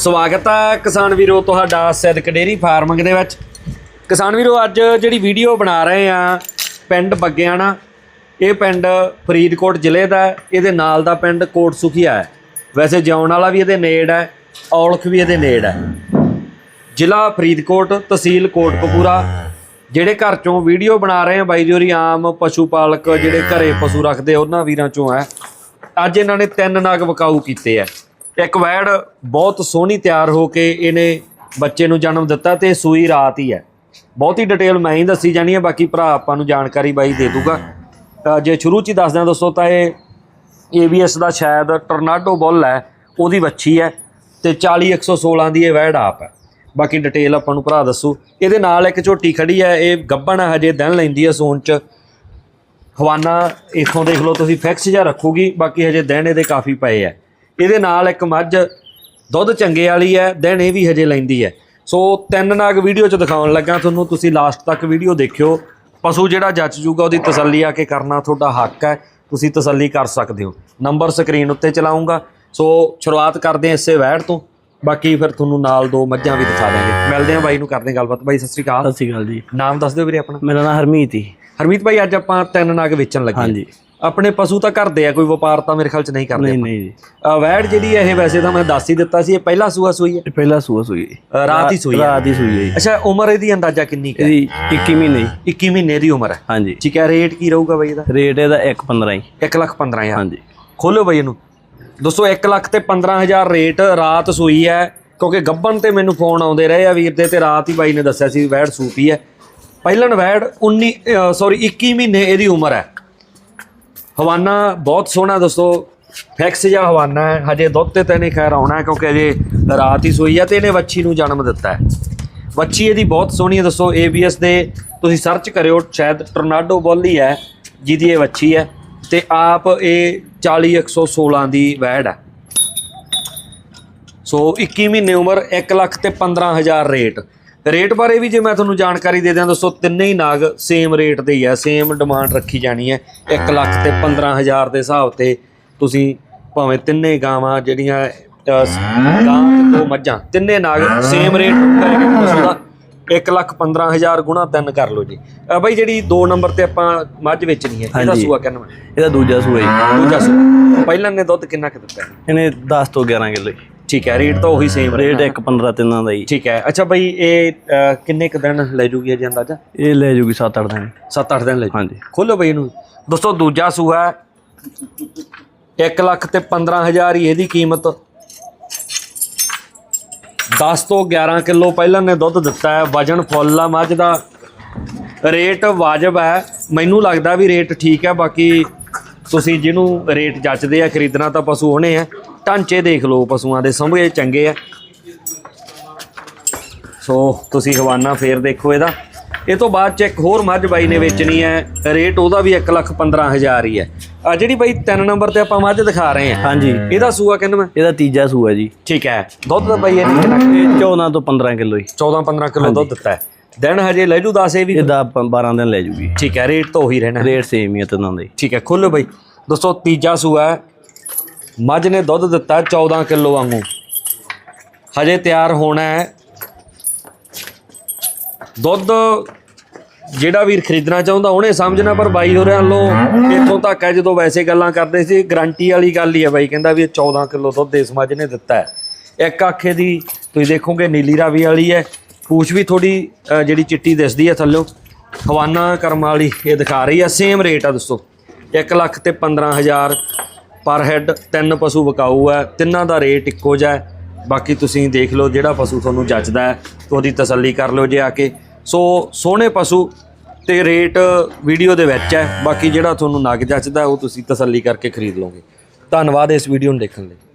ਸਵਾਗਤ ਹੈ ਕਿਸਾਨ ਵੀਰੋ ਤੁਹਾਡਾ ਸਿੱਧਕ ਡੇਰੀ ਫਾਰਮਿੰਗ ਦੇ ਵਿੱਚ। ਕਿਸਾਨ ਵੀਰੋ, ਅੱਜ ਜਿਹੜੀ ਵੀਡੀਓ ਬਣਾ ਰਹੇ ਆ, ਪਿੰਡ ਬੱਗਿਆਣਾ, ਇਹ ਪਿੰਡ ਫਰੀਦਕੋਟ ਜ਼ਿਲ੍ਹੇ ਦਾ ਇਹਦੇ ਨਾਲ ਦਾ ਪਿੰਡ ਕੋਟ ਸੁਖੀਆ ਹੈ। ਵੈਸੇ ਜਿਉਣ ਵਾਲਾ ਵੀ ਇਹਦੇ ਨੇੜ ਹੈ, ਔਲਖ ਵੀ ਇਹਦੇ ਨੇੜ ਹੈ। ਜ਼ਿਲ੍ਹਾ ਫਰੀਦਕੋਟ ਤਹਿਸੀਲ ਕੋਟਕਪੂਰਾ, ਜਿਹੜੇ ਘਰ ਚੋਂ ਵੀਡੀਓ ਬਣਾ ਰਹੇ ਆ, ਬਾਈ ਜੀ ਹੋਰੀ ਆਮ ਪਸ਼ੂ ਪਾਲਕ ਜਿਹੜੇ ਘਰੇ ਪਸ਼ੂ ਰੱਖਦੇ ਉਹਨਾਂ ਵੀਰਾਂ ਚੋਂ ਹੈ। ਅੱਜ ਇਹਨਾਂ ਨੇ ਤਿੰਨ ਨਗ ਵਕਾਊ ਕੀਤੇ ਆ। ਇੱਕ ਵੈੜ ਬਹੁਤ ਸੋਹਣੀ ਤਿਆਰ ਹੋ ਕੇ ਇਹਨੇ ਬੱਚੇ ਨੂੰ ਜਨਮ ਦਿੱਤਾ ਤੇ ਸੂਈ ਰਾਤ ਹੀ ਹੈ। ਬਹੁਤੀ ਡਿਟੇਲ ਮੈਂ ਹੀ ਦੱਸੀ ਜਾਣੀ ਹੈ ਬਾਕੀ ਭਰਾ ਆਪਾਂ ਨੂੰ ਜਾਣਕਾਰੀ ਬਾਈ ਦੇ ਦੂਗਾ। ਜੇ ਸ਼ੁਰੂ ਚ ਹੀ ਦੱਸ ਦਿਆਂ ਦੋਸਤੋ ਤਾਂ ਇਹ ABS ਦਾ ਸ਼ਾਇਦ ਟਰਨਾਡੋ ਬੁੱਲ ਹੈ ਉਹਦੀ ਵੱਛੀ ਹੈ ਤੇ 40116 ਦੀ ਇਹ ਵੈੜ ਆਪ ਹੈ। ਬਾਕੀ ਡਿਟੇਲ ਆਪਾਂ ਨੂੰ ਭਰਾ ਦੱਸੂ। ਇਹਦੇ ਨਾਲ ਇੱਕ ਝੋਟੀ ਖੜੀ ਹੈ ਇਹ ਗੱਬਣ ਹੈ, ਹਜੇ ਦਿਨ ਲੈਂਦੀ ਹੈ ਸੂਣ ਚ। ਹਵਾਨਾ ਇਥੋਂ ਦੇਖ ਲਓ ਤੁਸੀਂ ਫਿਕਸ ਜਿਹਾ ਰੱਖੂਗੀ ਬਾਕੀ ਹਜੇ ਦਿਨ ਇਹਦੇ ਕਾਫੀ ਪਏ ਆ ਇਹਦੇ ਨਾਲ ਇੱਕ ਮੱਝ ਦੁੱਧ ਚੰਗੇ ਵਾਲੀ ਹੈ ਦਿਨ ਇਹ ਵੀ ਹਜੇ ਲੈਂਦੀ ਹੈ। ਸੋ ਤਿੰਨ ਨਾਗ ਵੀਡੀਓ ਚ ਦਿਖਾਉਣ ਲੱਗਾ ਤੁਹਾਨੂੰ ਤੁਸੀਂ ਲਾਸਟ ਤੱਕ ਵੀਡੀਓ ਦੇਖਿਓ। ਪਸ਼ੂ ਜਿਹੜਾ ਜੱਜ ਜੂਗਾ ਉਹਦੀ ਤਸੱਲੀ ਆ ਕੇ ਕਰਨਾ ਤੁਹਾਡਾ ਹੱਕ ਹੈ ਤੁਸੀਂ ਤਸੱਲੀ ਕਰ ਸਕਦੇ ਹੋ। ਨੰਬਰ ਸਕਰੀਨ ਉੱਤੇ ਚਲਾਉਂਗਾ। ਸੋ ਸ਼ੁਰੂਆਤ ਕਰਦੇ ਹਾਂ ਇਸੇ ਵੈੜ ਤੋਂ। ਬਾਕੀ ਫਿਰ ਤੁਹਾਨੂੰ ਨਾਲ ਦੋ ਮੱਝਾਂ ਵੀ ਦਿਖਾ ਦਾਂਗੇ ਮਿਲਦੇ ਹਾਂ ਬਾਈ ਨੂੰ ਕਰਦੇ ਗੱਲਬਾਤ। ਬਾਈ ਸਤਿ ਸ਼੍ਰੀ ਅਕਾਲ। ਸਤਿ ਸ਼੍ਰੀ ਅਕਾਲ ਜੀ। ਨਾਮ ਦੱਸ ਦਿਓ ਵੀਰੇ ਆਪਣਾ। ਮੇਰਾ ਨਾਮ ਹਰਮੀਤ ਜੀ। ਹਰਮੀਤ ਭਾਈ ਅੱਜ ਆਪਾਂ ਤਿੰਨ ਨਗ ਵੇਚਣ ਲੱਗੇ ਹਾਂ। ਹਾਂਜੀ। ਆਪਣੇ ਪਸ਼ੂ ਤਾਂ ਕਰਦੇ ਆ ਕੋਈ ਵਪਾਰ ਤਾਂ ਮੇਰੇ ਖਿਆਲ ਚ ਨਹੀਂ ਕਰਦੇ ਨਹੀਂ ਨਹੀਂ। ਜੀ ਵੈੜ ਜਿਹੜੀ ਹੈ ਇਹ ਵੈਸੇ ਤਾਂ ਮੈਂ ਦੱਸ ਹੀ ਦਿੱਤਾ ਸੀ ਇਹ ਪਹਿਲਾ ਸੂਆ ਸੂਈ ਹੈ? ਇਹ ਪਹਿਲਾ ਸੂਆ ਸੂਈ। ਅ, ਰਾਤ ਹੀ ਸੂਈ ਹੈ। ਰਾਤ ਹੀ ਸੂਈ ਹੈ ਜੀ। ਅੱਛਾ ਉਮਰ ਇਹਦੀ ਅੰਦਾਜ਼ਾ ਕਿੰਨੀ ਕੁ ਹੈ? ਇਹਦੀ 21 ਮਹੀਨੇ ਜੀ। 21 ਮਹੀਨੇ ਦੀ ਉਮਰ ਹੈ। ਹਾਂਜੀ। ਠੀਕ ਹੈ ਰੇਟ ਕੀ ਰਹੂਗਾ ਬਈ ਇਹਦਾ? ਰੇਟ ਇਹਦਾ 1.15 ਜੀ 1 ਲੱਖ 15000 ਹਾਂਜੀ। ਖੋਲੋ ਬਈ ਇਹਨੂੰ। ਦੋਸਤੋ 1 ਲੱਖ ਤੇ 15000 ਰੇਟ ਰਾਤ ਸੂਈ ਹੈ ਕਿਉਂਕਿ ਗੱਬਨ ਤੇ ਮੈਨੂੰ ਫੋਨ ਆਉਂਦੇ ਰਹੇ ਆ ਵੀਰ ਦੇ ਤੇ ਰਾਤ ਹੀ ਬਾਈ ਨੇ ਦੱਸਿਆ ਸੀ ਵੈੜ ਸੂਪੀ ਹੈ। ਪਹਿਲਣ ਵੈੜ 19 ਸੌਰੀ 21 ਮਹੀਨੇ ਇਹਦੀ ਉਮਰ ਹੈ। ਹਵਾਨਾ ਬਹੁਤ ਸੋਹਣਾ ਦੋਸਤੋ ਫਿਕਸ ਜਿਹਾ ਹਵਾਨਾ ਹੈ। ਹਜੇ ਦੁੱਧ ਤੇ ਤਾਂ ਨਹੀਂ ਖੈਰ ਆਉਣਾ ਕਿਉਂਕਿ ਅਜੇ ਰਾਤ ਹੀ ਸੋਈ ਹੈ ਤੇ ਇਹਨੇ ਵੱਛੀ ਨੂੰ ਜਨਮ ਦਿੱਤਾ ਹੈ। ਵੱਛੀ ਇਹਦੀ ਬਹੁਤ ਸੋਹਣੀ ਹੈ ਦੋਸਤੋ ABS ਦੇ ਤੁਸੀਂ ਸਰਚ ਕਰਿਓ, ਸ਼ਾਇਦ ਟੋਰਨਾਡੋ ਬੋਲੀ ਹੈ, ਜਿਹਦੀ ਇਹ ਵੱਛੀ ਹੈ ਤੇ ਆਪ ਇਹ 40116 ਦੀ ਵੈੜ ਹੈ। ਸੋ 21 ਮਹੀਨੇ ਉਮਰ 1 ਲੱਖ ਤੇ 15000 ਰੇਟ। ਰੇਟ ਬਾਰੇ ਵੀ ਜੇ ਮੈਂ ਤੁਹਾਨੂੰ ਜਾਣਕਾਰੀ ਦੇ ਦਿਆਂ ਦੋਸਤੋ ਤਿੰਨੇ ਹੀ ਨਾਗ ਸੇਮ ਰੇਟ ਦੇ ਹੀ ਆ ਸੇਮ ਡਿਮਾਂਡ ਰੱਖੀ ਜਾਣੀ ਹੈ। 1 ਲੱਖ ਤੇ 15000 ਦੇ ਹਿਸਾਬ ਤੇ ਤੁਸੀਂ ਭਾਵੇਂ ਤਿੰਨੇ ਗਾਵਾਂ ਜਿਹੜੀਆਂ ਗਾਂ ਤੇ ਦੋ ਮੱਝਾਂ ਤਿੰਨੇ ਨਾਗ ਸੇਮ ਰੇਟ ਕਰੇਗੇ ਪਸ਼ੂ ਦਾ 1 ਲੱਖ 15000 ਗੁਣਾ 3 ਕਰ ਲਓ ਜੀ। ਬਾਈ ਜਿਹੜੀ 2 ਨੰਬਰ ਤੇ ਆਪਾਂ ਮੱਝ ਵੇਚਣੀ ਹੈ ਇਹਦਾ। ਸੂਆ ਕਿੰਨਾ ਇਹਦਾ ਦੂਜਾ ਸੂਆ ਜੀ। ਦੂਜਾ ਸੂਆ। ਪਹਿਲਾਂ ਨੇ ਦੁੱਧ ਕਿੰਨਾ ਕੁ ਦਿੱਤਾ? ਇਹਨੇ 10 ਤੋਂ 11 ਕਿਲੋ ਠੀਕ ਹੈ ਰੇਟ ਤਾਂ ਉਹੀ ਸੇਮ ਰੇਟ 1.15 ਤਿੰਨਾਂ ਦਾ ਜੀ ਠੀਕ ਹੈ ਅੱਛਾ ਬਈ ਇਹ ਅਹ, ਕਿੰਨੇ ਕ ਦਿਨ ਲੈ ਜੂਗੀ ਜੀ ਅੰਦਾਜ਼ਾ? ਇਹ ਲੈ ਜੂਗੀ 7-8 ਦਿਨ। 7-8 ਦਿਨ ਲੈ ਜੂ। ਹਾਂਜੀ। ਖੋਲੋ ਬਈ ਇਹਨੂੰ। ਦੋਸਤੋ ਦੂਜਾ ਸੂਆ 1 ਲੱਖ ਤੇ 15000 ਹੀ ਇਹਦੀ ਕੀਮਤ। 10 ਤੋਂ 11 ਕਿਲੋ ਪਹਿਲਾਂ ਨੇ ਦੁੱਧ ਦਿੱਤਾ ਹੈ। ਵਜਨ ਫੁੱਲ ਆ ਮੱਝ ਦਾ। ਰੇਟ ਵਾਜਬ ਹੈ। ਮੈਨੂੰ ਲੱਗਦਾ ਵੀ ਰੇਟ ਠੀਕ ਹੈ। ਬਾਕੀ ਤੁਸੀਂ ਜਿਹਨੂੰ ਰੇਟ ਜੱਚਦੇ ਆ ਖਰੀਦਣਾ ਤਾਂ ਪਸ਼ੂ ਹੋਣੇ ਆ। ਢਾਂਚੇ ਦੇਖ ਲਓ ਪਸ਼ੂਆਂ ਦੇ ਸੰਭੇ ਚੰਗੇ ਆ। ਸੋ ਤੁਸੀਂ ਹਵਾਨਾ ਫੇਰ ਦੇਖੋ ਇਹਦਾ। ਇਹ ਤੋਂ ਬਾਅਦ ਚ ਇੱਕ ਹੋਰ ਮੱਝ ਬਾਈ ਨੇ ਵੇਚਣੀ ਹੈ। ਰੇਟ ਉਹਦਾ ਵੀ 1 ਲੱਖ 15000 ਹੀ ਹੈ। ਆ ਜਿਹੜੀ ਬਾਈ 3 ਨੰਬਰ ਤੇ ਆਪਾਂ ਮੱਝ ਦਿਖਾ ਰਹੇ ਹਾਂ। ਹਾਂਜੀ। ਇਹਦਾ ਸੂਆ ਕਹਿੰਦਾ ਮੈਂ ਇਹਦਾ ਤੀਜਾ ਸੂਆ ਜੀ। ਠੀਕ ਹੈ। ਦੁੱਧ ਦਾ ਬਾਈ ਇਹਨੇ ਕਿੰਨਾ ਇਹ 14 ਤੋਂ 15 ਕਿਲੋ ਜੀ 14 15 ਕਿਲੋ ਦੁੱਧ ਦਿੱਤਾ ਹੈ। ਦਿਨ ਹਜੇ ਲੈ ਜੂ 10 ਇਹ ਵੀ? ਇਹਦਾ 12 ਦਿਨ ਲੈ ਜੂਗੀ। ਠੀਕ ਹੈ ਰੇਟ ਤਾਂ ਉਹੀ ਰਹਿਣਾ। ਹੈ। ਰੇਟ ਸੇਮ ਹੀ ਹੈ ਤਿੰਨਾਂ ਦਾ। ਠੀਕ ਹੈ ਖੋਲੋ ਬਾਈ। ਦੋਸਤੋ ਤੀਜਾ ਸੂਆ ਹੈ। ਮੱਝ ਨੇ ਦੁੱਧ ਦਿੱਤਾ ਹੈ 14 ਕਿਲੋ ਵਾਂਗੂ। ਹਜੇ ਤਿਆਰ ਹੋਣਾ ਹੈ। ਦੁੱਧ ਜਿਹੜਾ ਵੀਰ ਖਰੀਦਣਾ ਚਾਹੁੰਦਾ ਉਹਨੇ ਸਮਝਣਾ, ਪਰ ਬਾਈ ਹੋਰਿਆਂ ਵੱਲੋਂ ਇੱਥੋਂ ਤੱਕ ਹੈ, ਜਦੋਂ ਵੈਸੇ ਗੱਲਾਂ ਕਰਦੇ ਸੀ, ਗਰੰਟੀ ਵਾਲੀ ਗੱਲ ਹੀ ਹੈ ਬਾਈ, ਕਹਿੰਦਾ ਵੀ ਇਹ 14 ਕਿਲੋ ਦੁੱਧ ਇਸ ਮੱਝ ਨੇ ਦਿੱਤਾ ਹੈ। ਇੱਕ ਆਖੇ ਦੀ ਤੁਸੀਂ ਦੇਖੋਗੇ, ਨੀਲੀ ਰਾਵੀ ਵਾਲੀ ਹੈ। ਪੂਛ ਵੀ ਥੋੜੀ ਜਿਹੜੀ ਚਿੱਟੀ ਦਿਸਦੀ ਹੈ ਥੱਲੋਂ। ਖਵਾਨਾ ਕਰਮ ਵਾਲੀ, ਇਹ ਦਿਖਾ ਰਹੀ ਹੈ। ਸੇਮ ਰੇਟ ਆ ਦੋਸਤੋ 1 ਲੱਖ ਤੇ 15000 ਪਰ ਹੈੱਡ, ਤਿੰਨ ਪਸ਼ੂ ਵਿਕਾਊ ਹੈ, ਤਿੰਨਾਂ ਦਾ ਰੇਟ ਇੱਕੋ ਜਿਹਾ ਹੈ। ਬਾਕੀ ਤੁਸੀਂ ਦੇਖ ਲਓ ਜਿਹੜਾ ਪਸ਼ੂ ਤੁਹਾਨੂੰ ਜੱਚਦਾ ਹੈ, ਉਹਦੀ ਤਸੱਲੀ ਕਰ ਲਓ ਜੇ ਆ ਕੇ। ਸੋ, ਸੋਹਣੇ ਪਸ਼ੂ ਤੇ ਰੇਟ ਵੀਡੀਓ ਦੇ ਵਿੱਚ ਹੈ, ਬਾਕੀ ਜਿਹੜਾ ਤੁਹਾਨੂੰ ਨਗ ਜੱਚਦਾ ਉਹ ਤੁਸੀਂ ਤਸੱਲੀ ਕਰਕੇ ਖਰੀਦ ਲਓਗੇ। ਧੰਨਵਾਦ ਇਸ ਵੀਡੀਓ ਨੂੰ ਦੇਖਣ ਲਈ।